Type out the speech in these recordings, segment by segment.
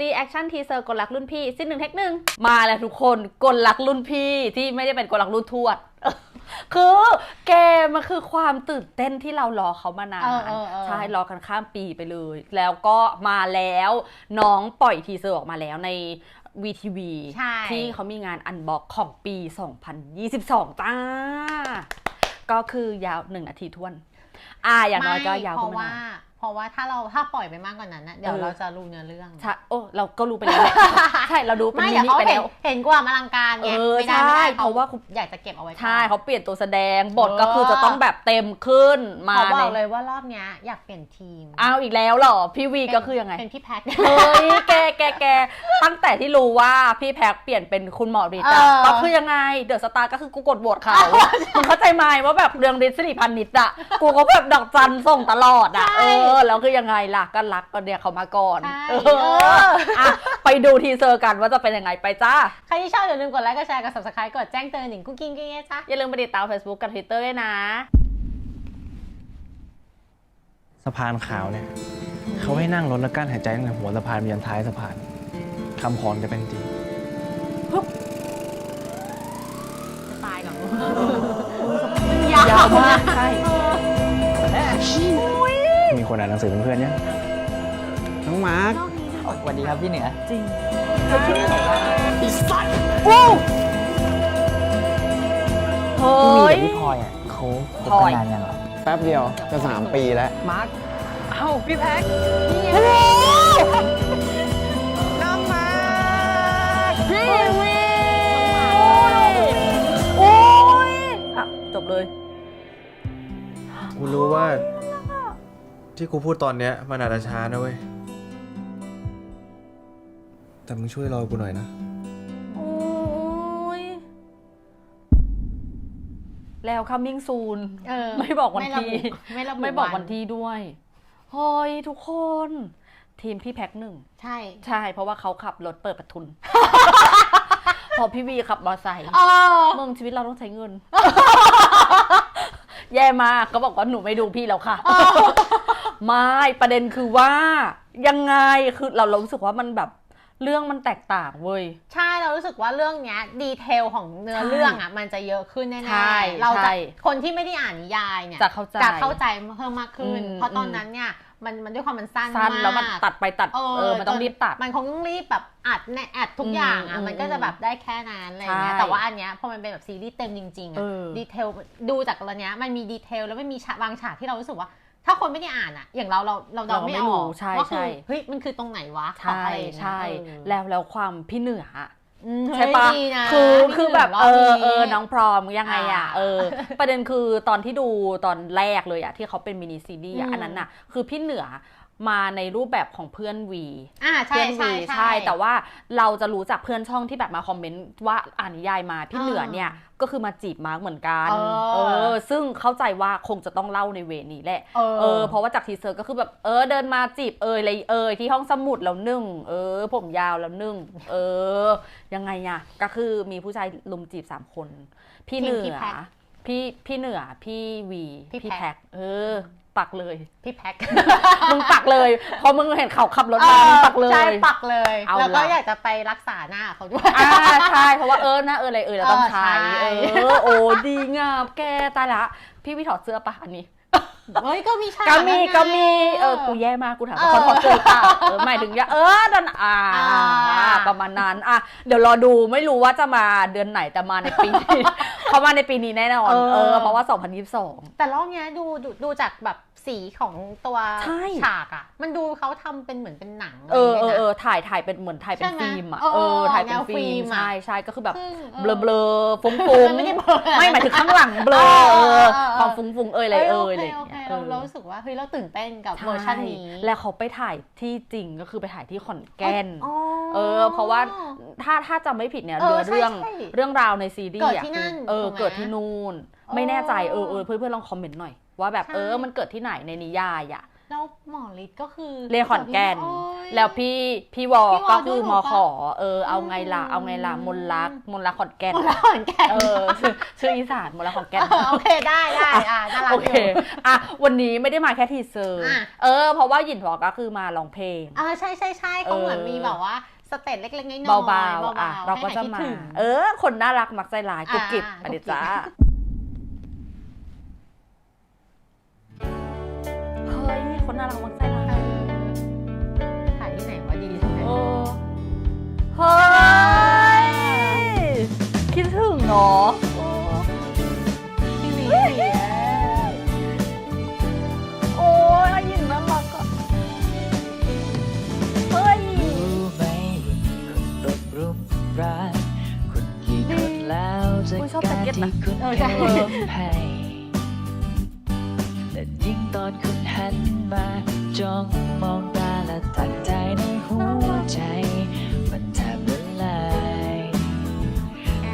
รีแอคชั่นทีเซอร์กลรักรุ่นพี่สิ้นหนึ่งเทคหนึ่งมาแล้วทุกคนกลรักรุ่นพี่ที่ไม่ได้เป็นกลรักรุ่นทวด คือเกมมันคือความตื่นเต้นที่เรารอเขามานานเออเออเออใช่รอกันข้ามปีไปเลย แล้วก็มาแล้วน้องปล่อยทีเซอร์ออกมาแล้วใน VTV ใช่ที่เขามีงานอันบ็อกของปี 2022 จ้า ก็คือยาวหนึ่งนาทีท้วน อ่าอย่างน้อยก็ยาวเพขึ้นราะมาหว่าน่อย เพราะว่าถ้าเราถ้าปล่อยไปมากกว่านั้นนะเดี๋ยวเออเราจะรู้เนื้อเรื่อง ใช่โอ้เราก็รู้ไปแล้วแหละใช่เรารู้เป็นไม่มิเดี๋ยวนิเขาไปเห็นแล้ว เห็นความอลังการไงเออไม่ได้ใช่ไม่ได้เพราะว่า อยากจะเก็บเอาไว้ก่อน ใช่เขาเปลี่ยนตัวแสดงบทเออ ก็คือจะต้องแบบเต็มขึ้นมาเขาบอกในเลยว่ารอบเนี้ยอยากเปลี่ยนทีมอ้าวอีกแล้วเหรอ พี่วีก็คือยังไงเป็นพี่แพท เฮ้ยแกแกแกตั้งแต่ที่รู้ว่าพี่แพ็คเปลี่ยนเป็นคุณหมอฤทธิ์อะเออ ก็คือยังไงเดอะสตาร์ก็คือกูกดบทเขามึงเข้าใจไหมว่าแบบเรื่องฤทธิ์สิริพันธ์นิดอะกูก็แบบดอกจันส่งตลอดอะเออแล้วคือยังไงล่ะก็รักก็เนี่ยเขามาก่อนใช่เอเออออะไปดูทีเซอร์กันว่าจะเป็นยังไงไปจ้า ใครที่ชอบอย่าลืมกดไลค์กดแชร์กด subscribe กดแจ้งเตือนหนิงกุ๊กกิ้งกิ้งๆจ้าอย่าลืมไปติดตาม Facebook กับ Twitter ด้วยนะ สะพานขาวเนี่ยเขาให้นั่งรถแล้วกั้นหายใจตั้งแต่หัวสะพานไปยันท้ายสะพานคำพรจะเป็นจริง วัสดีครับพี่เหนือ จริงเฮ้พี่วีย กับพี่พลอยอะเขาคบพลอกัย นนานยังเหรอแป๊บเดียวจะสามปีแล้ว มาร์คเอ้าพี่แพ็คน้องมาร์คพี่วีโอ้ยอะจบเลย กูรู้ว่าที่กูพูดตอนเนี้ยมันอาจจะช้านะเว้ย แต่มึงช่วยรอกูหน่อยนะ โอ้ยแล้ว coming soon เออไม่บอกวันไม่ระที่บุไม่ระบุไม่บอกวันวันที่ด้วยเฮ้ยทุกคน ทีมพี่แพ็คหนึ่ง ใช่ ใช่ เพราะว่าเขาขับรถเปิดประทุน พอพี่วีขับมอเตอร์ไซค์เออเมืองชีวิตเราต้องใช้เงิน แย่มากก็บอกว่าหนูไม่ดูพี่แล้วค่ะ ไม่ประเด็นคือว่ายังไงคือเราเรารู้สึกว่ามันแบบ เรื่องมันแตกต่างเว้ย ใช่เรารู้สึกว่าเรื่องเนี้ยดีเทลของเนื้อใช่เรื่องอะมันจะเยอะขึ้นแน่ใช่ๆเราใช่จะคนที่ไม่ได้อ่านนิยายเนี่ยจะเข้าใจจะเข้าใจเพิ่มมากขึ้น อืม เพราะตอนนั้นเนี่ยมันมันด้วยความมันสั้นสั้นมากแล้วมันตัดไปตัดเออมันต้องรีบตัด มันคงต้องรีบแบบอัดแน่อัดทุกอย่างอือะมมันก็จะแบบได้แค่นั้นอะไรอย่างเงี้ยใช่แต่ว่าอันเนี้ยพอมันเป็นแบบซีรีส์เต็มจริงๆเออะอดีเทลดูจากตัวเนี้ยมันมีดีเทลแล้วมันมีฉากบางฉากที่เรารู้สึกว่า ถ้าคนไม่ได้อ่านอะอย่างเราเราเราเดาเราไม่ไม่อรู้อกใช่ว่าคืใช่อเฮ้ยมันคือตรงไหนวะใช่อะไรอย่างเงี้ยใช่เออแล้วแล้วความพี่เหนืออะอืมใช่ปะเฮ้ยดีนะคือนี่คือแบบรเออนี้เออน้องพร้อมยังไงอะอ่าเออ ประเด็นคือตอนที่ดูตอนแรกเลยอะที่เขาเป็นมินิซีรีส์อะอืมอันนั้นน่ะ คือพี่เหนือ มาในรูปแบบของเพื่อนวีอ่าใช่เพื่อนใช่วีใช่ใช่ แต่ว่าเราจะรู้จากเพื่อนช่องที่แบบมาคอมเมนต์ว่าอ่านนิยายมาพี่อ่าเหนือเนี่ยก็คือมาจีบมาร์กเหมือนกันเออเออ ซึ่งเข้าใจว่าคงจะต้องเล่าในเวนี้แหละ เออเออเพราะว่าจากทีเซอร์ก็คือแบบเออเดินมาจีบเอยอะไรเอยที่ห้องสมุดแล้วนึ่ง เออ ผมยาวแล้วนึ่ง เออ ยังไงอะก็คือมีผู้ชายลุมจีบสามคน พี่เหทีนืมพี่อแพ็คพี่พี่เหนือ พี่วี พี่พี่แพ็แพ็คคเออ ปักเลยพี่แพ็ค มึงปักเลยพอมึงเห็นเขาขับรถมามึงปักเลย ใช่ปักเลย เอาแล้วก็ล่ะอยากจะไปรักษาหน้าเขาด้วย อ่าใช่เพราะว่าเออนะเอออะไรเออเราต้องเออใช้ใช่เออโอ้ดีงามแกตายละ พี่พี่ถอดเสื้อปะอันนี้ เฮ้ยก็มีฉากก็มีนั้นไง ก็มีเออกูแย่มากกูถามว่าเออเขาถอดเสื้อเปล่าเออหมายถึงอย่าเออดันอ่าอ่า ประมาณนั้นอะเดี๋ยวรอดูไม่รู้ว่าจะมาเดือนไหนแต่มาในปีนี้ เขามาในปีนี้แน่นอนเออเพราะว่า 2022 แต่รอบเนี้ยดูดูดูจากแบบ สีของตัวใช่ ฉากอะมันดูเขาทำเป็นเหมือนเป็นหนังเออเออเอออถ่ายถ่ายเป็นเหมือนถ่ายเป็นใช่ไหมฟิล์มอะเออเออถ่ายเป็นแนวฟิฟิล์ล์มมอะ ใช่ใช่ก็คือแบบซึ่งเบลอเบลอๆฟุ้งเอฟุ้องไม่ได้เบลอไม่หมายถึงข้างหลังเบลอเอเอออเออความฟุ้งฟุ้งๆเอยอะไรเอยอะไรโออย่างเคเงี้ยเราเออเรารู้สึกว่าเฮ้ยเราตื่นเต้นกับใช่เวอร์ชันนี้แล้วเขาไปถ่ายที่จริงก็คือไปถ่ายที่ขอนแก่น อ๋อ เออเพราะว่า ถ้าถ้าจำไม่ผิดเนี่ยเออเรื่องใช่ใช่เรื่องราวในซีรีส์เกิดอะที่นั่นเออถูกไหมเกิดที่นู่นอ๋อไม่แน่ใจเออเออเพื่อนเพื่อนๆลองคอมเมนต์หน่อย ว่าแบบใช่ เออมันเกิดที่ไหนในนิยายอะแล้วหมอฤทธิ์ก็คือเรียนขอนแก่น โอ้ยแล้วพี่พี่วอพี่วอก็คือด้วยเหมรอขอ เออเอาไงล่ะเอาไงล่ะมนลักมนลักขอนแก่นหมอฤทธิ์ขอนแก่นเออชื่อชื่ออีสานมนลักขอนแก่น เออโอเคได้ได้อะน่ารักโออเค ยู่ อะ วันนี้ไม่ได้มาแค่ทีเซอร์ อะ เออ เพราะว่าหยินหวอก็คือมาร้องเพลง เออใช่ใช่ใช่เขาเหมือนเออมีแบบว่าสเต็ปเล็กๆน้อยๆเบาๆ อะ เราก็จะให้หยคิดมา ถึง เออ คนน่ารักมักใจร้ายกุบกิบอ่าอันนี้จ้า นน่ารักมักใจร้ายถ่ายที่ไหนวะดีใช่ไหมเออเฮ้ย คิดถึงเนาะโอ้ทีวีโอ้ยหยินน่ารักอะเฮ้ย รู้ไหมว่าคนรบรุมร้ายคนกี่คนแล้วจะอุ๊ยชอบการแจ็คเก็ตนะที่คุณเออใช่ให้ให้แต่ยิ่งตอนคุณหัน มาจ้องมองตาและตัดใจในหัวใจ มันแทบละลาย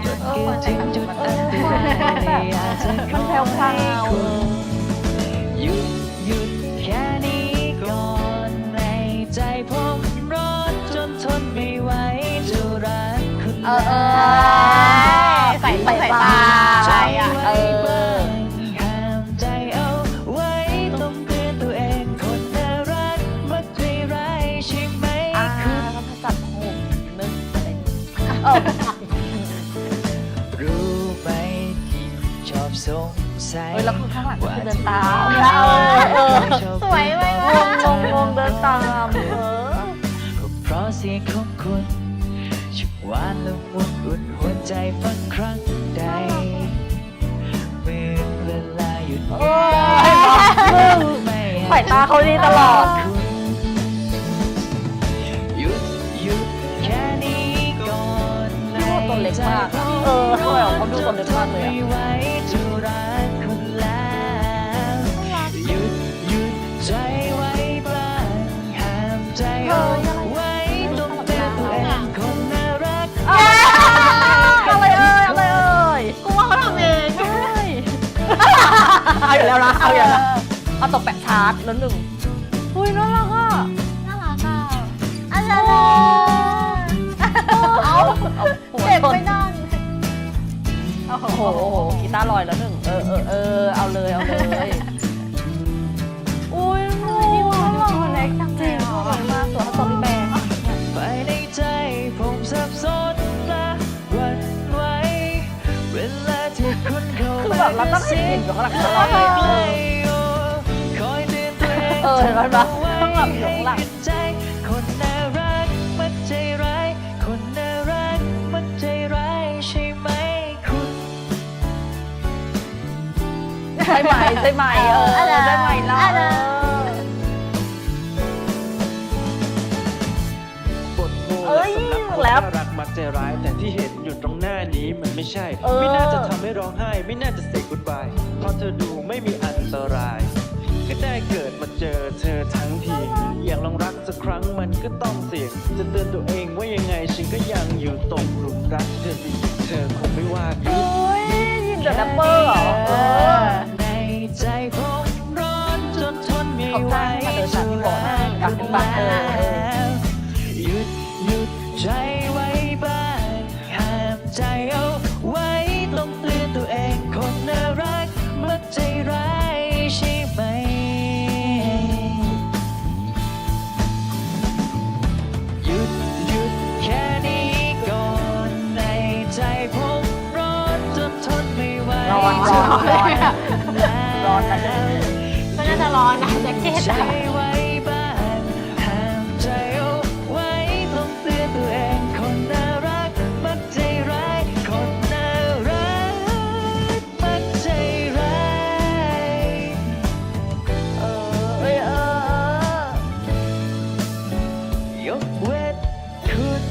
จนเกินถึงจุดอันตรายอยากจะขมันอแผ่วพราวให้คุณหยุ เออรู้ไหมที่ชอบสงสัยเฮ้ยแล้วคือข้างหลังก็คือเดินตามว่าเออเออสวยไหมงวะงงงงเดินตามเออก็เพราะเสียงของคุณช่างหวานละมุนอุ่นหัวใจฟังครั้งใดเมื่อเวลาหยุดเออเห็นปะมึงไม่สายตาเขาดีตลอด อะเออทำไมเขาดูตัวเล็กมากเลยอะไม่ไหวจะรักคุณแล้วหยุดหยุดใจไว้บ้างห้ามใจเอาไว้ต้องเตือนตัวเองคนน่ารักอะไรเอ่ยอะไรเอ่ยกูว่าเขาทำเองใช่เอาอยู่แล้วนะเอาอยู่แล้วนะเอาตกแปะชาร์จแล้วหนึ่งอุ้ยน่ารักอะน่ารักอะอะไรเอาเอาหัวเจ็บชนไปนั่น โอ้โหกีตาร์ลอยแล้วหนึ่งเออเออเออเอาเลยเอาเลยอุ้ยพี่วานตัวเล็กจังเลยอะมากตัวเท่าตัวพี่แบงภายในใจผมสับสนและวันไหวเวลาที่คุณเข้าคือแบบเราต้องเห็นยินอยู่ข้างหลังตลอดเลยเออเห็นไหมปะข้างหลังอยู่ข้างหลัง ช่ไหมใช่ไหมเออใช่ไหมล่ะเออบทโมเอ้ยและสำนักคนแล้วน่ารักมักใจร้าย แต่ที่เห็นอยู่ตรงหน้านี้มันไม่ใช่ เออ ไม่น่าจะทำให้ร้องไห้ ไม่น่าจะเสกกุดบายเพราะเธอดูไม่มีอันตราย ก็ได้เกิดมาเจอเธอทั้งทีอยากลองรักสักครั้งมันก็ต้องเสี่ยง จะเตือนตัวเองว่ายังไงฉันก็ยังอยู่ตกหลุมรักเธอสิเธอคงไม่ว่าหยุเฮ้ดยยินเดอะแรปเปอร์ ร้อนร้อนร้อนะก็น่าจะร้อนนะแจ็คเก็ตอะเอาไว้ต้องเตือนตัวเองคนน่ารักมักใจร้ายคนน่ารักมักใจร้ายเกเว้นคุณ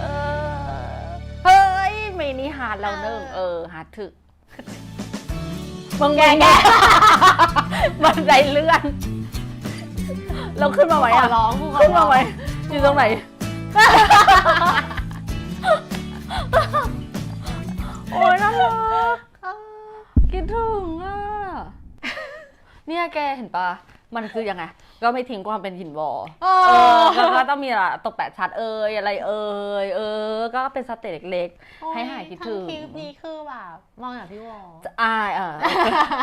เออเฮ้ยเมนี่ฮาร์ดเราเนิ่งเออฮาร์ดถึก มึงแกแกบันไดเลื่อน เราขึ้นมาไหมขออะร้องกูขอขึ้นร้มาองไหมอยู่ตรงไหน โอ้ยน่ารักคิดถึงอะ เนี่ยแกเห็นปะมันคือยังไง ก็ไม่ทิ้งความเป็นหินวอลเอเอออก็ก็ต้องมีละตกแปดชัดเอ่ยอะไรเอ่ยเออ ก็เป็นสเตจเล็กให้หายคิดถึงทั้คลิปนี้คือแบบมองอย่างพี่วอๆจะอายเออ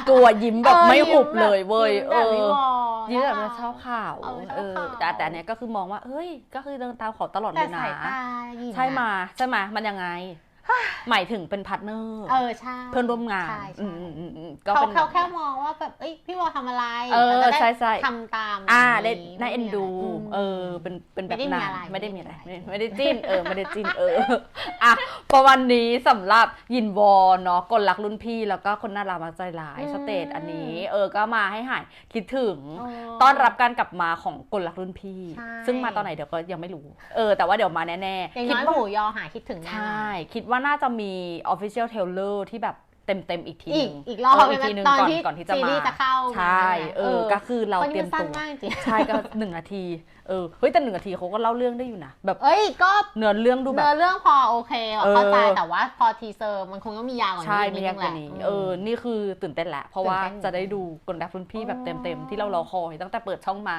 กลัวยิ้มแบบไม่หุบเลยเว้ยเอเอออยิ้มแบบยิ้มแบบพี่วอชอบข่าวเออชอบเออข่าวแต่แต่อันเนี้ยก็คือมองว่าเฮ้ย ก็คือเดินตามเขาตลอดเลแต่ยนะสายตาหยินใช่มาอะใช่มามันยังไง หมายถึงเป็นพาร์ทเนอร์เออใช่เพื่อนร่วมงานใช่อืใช่มอืมอืมอืมก็เขาเป็นเขาแค่มองว่าแบบเอ้ยพี่วอทำอะไรเออราจะได้ใช่ใช่ทำตามอ่าย่งได้นี้น่าเอ็นดูไม่มีะไรเออเป็นเป็นแบบไม่ได้มีนั้นอะไรไม่ได้มีอะไรไม่ไม่ได้มีอะไรไม่ได้จิ้นเออไม่ได้จิ้นเอออะประวันนี้สำหรับยินวอเนาะคนรักรุ่นพี่แล้วก็คนน่ารักมักใจร้ายอืมสเตจอันนี้ เออก็มาให้หายคิดถึงเออต้อนรับการกลับมาของคนรักรุ่นพี่ใช่ซึ่งมาตอนไหนเดี๋ยวก็ยังไม่รู้ เออ แต่ว่าเดี๋ยวมาแน่อย่างๆคิน้ดอยว่าหมูยอหาคิดถึงแน่ใชนอน่คิดว่าน่าจะมี official trailer ที่แบบเต็มๆอีกทีหอีนึกงอีกรอบเอีกทีหนึงตอนก่อนที่ก่อนที่จะซีมารีส์จะเข้าใช่เออก็คือเราวันเตรีนี้ยมัมนสั้นตัวมากจริงใช่ก็หนึ่งนาทีเออเฮ้ยแต่หนึ่งนาทีเขาก็เล่าเรื่องได้อยู่นะแบบเอ้ยก็เนื้อเรื่องดูแบเนื้บอเรื่องพอโอเคแบบเออเข้าใจแต่ว่าพอทีเซอร์มันคงต้องมียาวกว่านี้ใช่นิมีดแยนึกงกแหว่าละนี้อืมเออนี่คือตื่นเต้นแหละ เพราะว่าตื่นเต้น จะได้ดูกลดักรุ่นพี่แบบเต็มๆ ที่เรารอคอยตั้งแต่เปิดช่องมา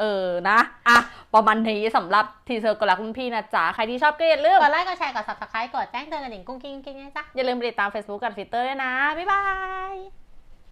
เออนะอะประมาณนี้สำหรับทีเซอร์กลดักรุ่นพี่นะจ๊ะ ใครที่ชอบก็อย่าลืมกดไลค์กดแชร์กด subscribe กดแจ้งเตือนกระดิ่งกุ้งกิ้งกิ้งนะจ๊ะ อย่าลืมไปติดตาม Facebook กับ Twitter ด้วยนะ บ๊ายบาย